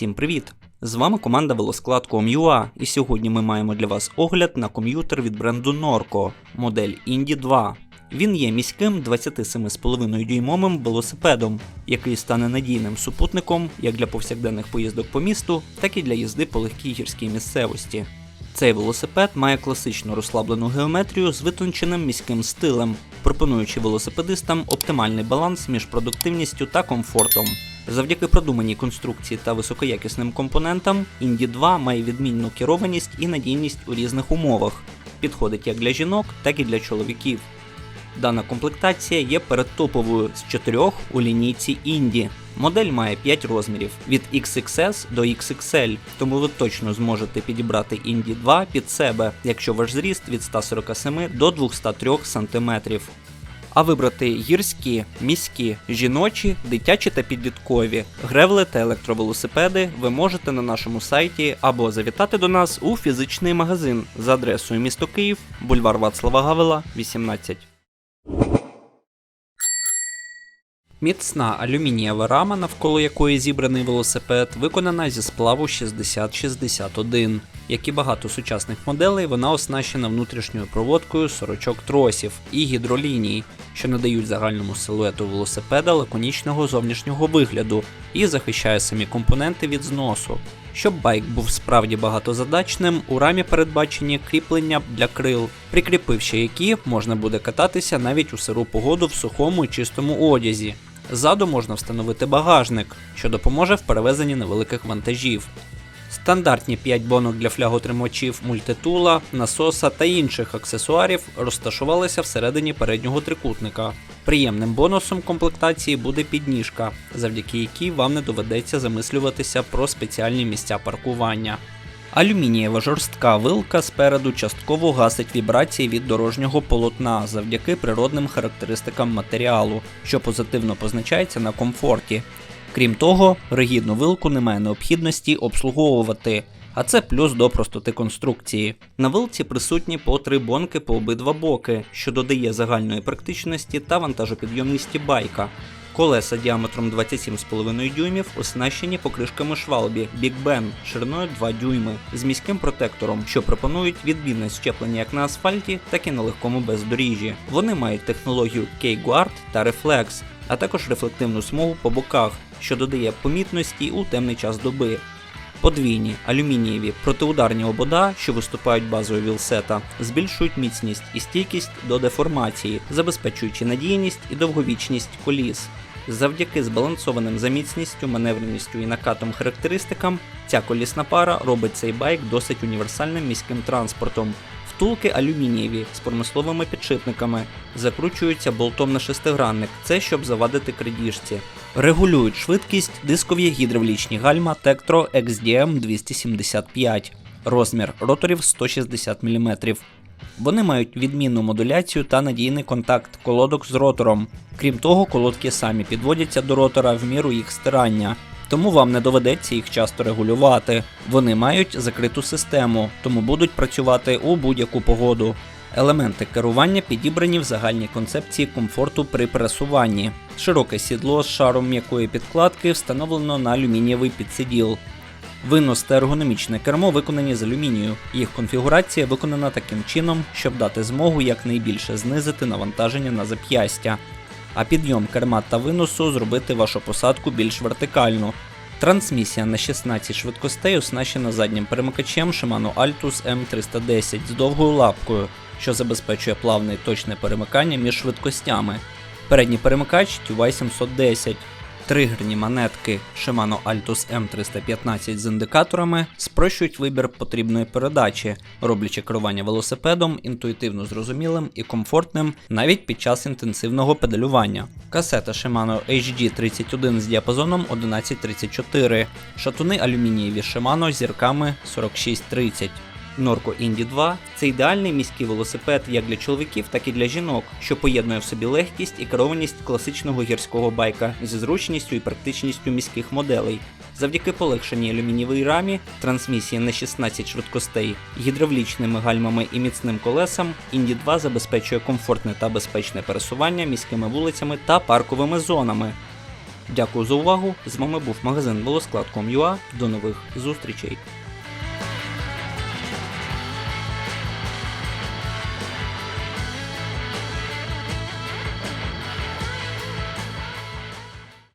Всім привіт! З вами команда велосклад.com.ua і сьогодні ми маємо для вас огляд на комп'ютер від бренду Norco, модель Indy 2. Він є міським 27,5 дюймовим велосипедом, який стане надійним супутником як для повсякденних поїздок по місту, так і для їзди по легкій гірській місцевості. Цей велосипед має класичну розслаблену геометрію з витонченим міським стилем, пропонуючи велосипедистам оптимальний баланс між продуктивністю та комфортом. Завдяки продуманій конструкції та високоякісним компонентам, Indy 2 має відмінну керованість і надійність у різних умовах. Підходить як для жінок, так і для чоловіків. Дана комплектація є передтоповою з чотирьох у лінійці Indy. Модель має 5 розмірів від XXS до XXL, тому ви точно зможете підібрати Indy 2 під себе, якщо ваш зріст від 147 до 203 см. А вибрати гірські, міські, жіночі, дитячі та підліткові, гревли та електровелосипеди ви можете на нашому сайті або завітати до нас у фізичний магазин за адресою місто Київ, бульвар Вацлава Гавела, 18. Міцна алюмінієва рама, навколо якої зібраний велосипед, виконана зі сплаву 6061. Як і багато сучасних моделей, вона оснащена внутрішньою проводкою сорочок тросів і гідроліній, що надають загальному силуету велосипеда лаконічного зовнішнього вигляду і захищає самі компоненти від зносу. Щоб байк був справді багатозадачним, у рамі передбачені кріплення для крил, прикріпивши які можна буде кататися навіть у сиру погоду в сухому і чистому одязі. Ззаду можна встановити багажник, що допоможе в перевезенні невеликих вантажів. Стандартні 5 бонок для фляготримачів мультитула, насоса та інших аксесуарів розташувалися всередині переднього трикутника. Приємним бонусом комплектації буде підніжка, завдяки якій вам не доведеться замислюватися про спеціальні місця паркування. Алюмінієва жорстка вилка спереду частково гасить вібрації від дорожнього полотна завдяки природним характеристикам матеріалу, що позитивно позначається на комфорті. Крім того, ригідну вилку немає необхідності обслуговувати, а це плюс до простоти конструкції. На вилці присутні по три бонки по обидва боки, що додає загальної практичності та вантажопідйомності байка. Колеса діаметром 27,5 дюймів оснащені покришками швалбі Big Ben шириною 2 дюйми з міським протектором, що пропонують відмінне щеплення як на асфальті, так і на легкому бездоріжжі. Вони мають технологію K-Guard та Reflex, а також рефлективну смугу по боках, що додає помітності у темний час доби. Подвійні алюмінієві протиударні обода, що виступають базою вілсета, збільшують міцність і стійкість до деформації, забезпечуючи надійність і довговічність коліс. Завдяки збалансованим за міцністю, маневреністю і накатом характеристикам, ця колісна пара робить цей байк досить універсальним міським транспортом. Втулки алюмінієві з промисловими підшипниками закручуються болтом на шестигранник, це щоб завадити крадіжці. Регулюють швидкість дискові гідравлічні гальма Tektro XDM 275, розмір роторів 160 мм. Вони мають відмінну модуляцію та надійний контакт колодок з ротором. Крім того, колодки самі підводяться до ротора в міру їх стирання, тому вам не доведеться їх часто регулювати. Вони мають закриту систему, тому будуть працювати у будь-яку погоду. Елементи керування підібрані в загальній концепції комфорту при пересуванні. Широке сідло з шаром м'якої підкладки встановлено на алюмінієвий підсиділ. Винос та ергономічне кермо виконані з алюмінію. Їх конфігурація виконана таким чином, щоб дати змогу якнайбільше знизити навантаження на зап'ястя, а підйом керма та виносу зробити вашу посадку більш вертикальну. Трансмісія на 16 швидкостей оснащена заднім перемикачем Shimano Altus M310 з довгою лапкою, що забезпечує плавне і точне перемикання між швидкостями. Передній перемикач TY 710. Тригерні монетки Shimano Altus M315 з індикаторами спрощують вибір потрібної передачі, роблячи керування велосипедом інтуїтивно зрозумілим і комфортним навіть під час інтенсивного педалювання. Касета Shimano HD31 з діапазоном 1134, шатуни алюмінієві Shimano з зірками 4630. Norco Indy 2 це ідеальний міський велосипед як для чоловіків, так і для жінок, що поєднує в собі легкість і керованість класичного гірського байка зі зручністю і практичністю міських моделей. Завдяки полегшеній алюмінієвій рамі, трансмісії на 16 швидкостей, гідравлічними гальмами і міцним колесам, Indy 2 забезпечує комфортне та безпечне пересування міськими вулицями та парковими зонами. Дякую за увагу. З вами був магазин Велосклад.com.ua. До нових зустрічей.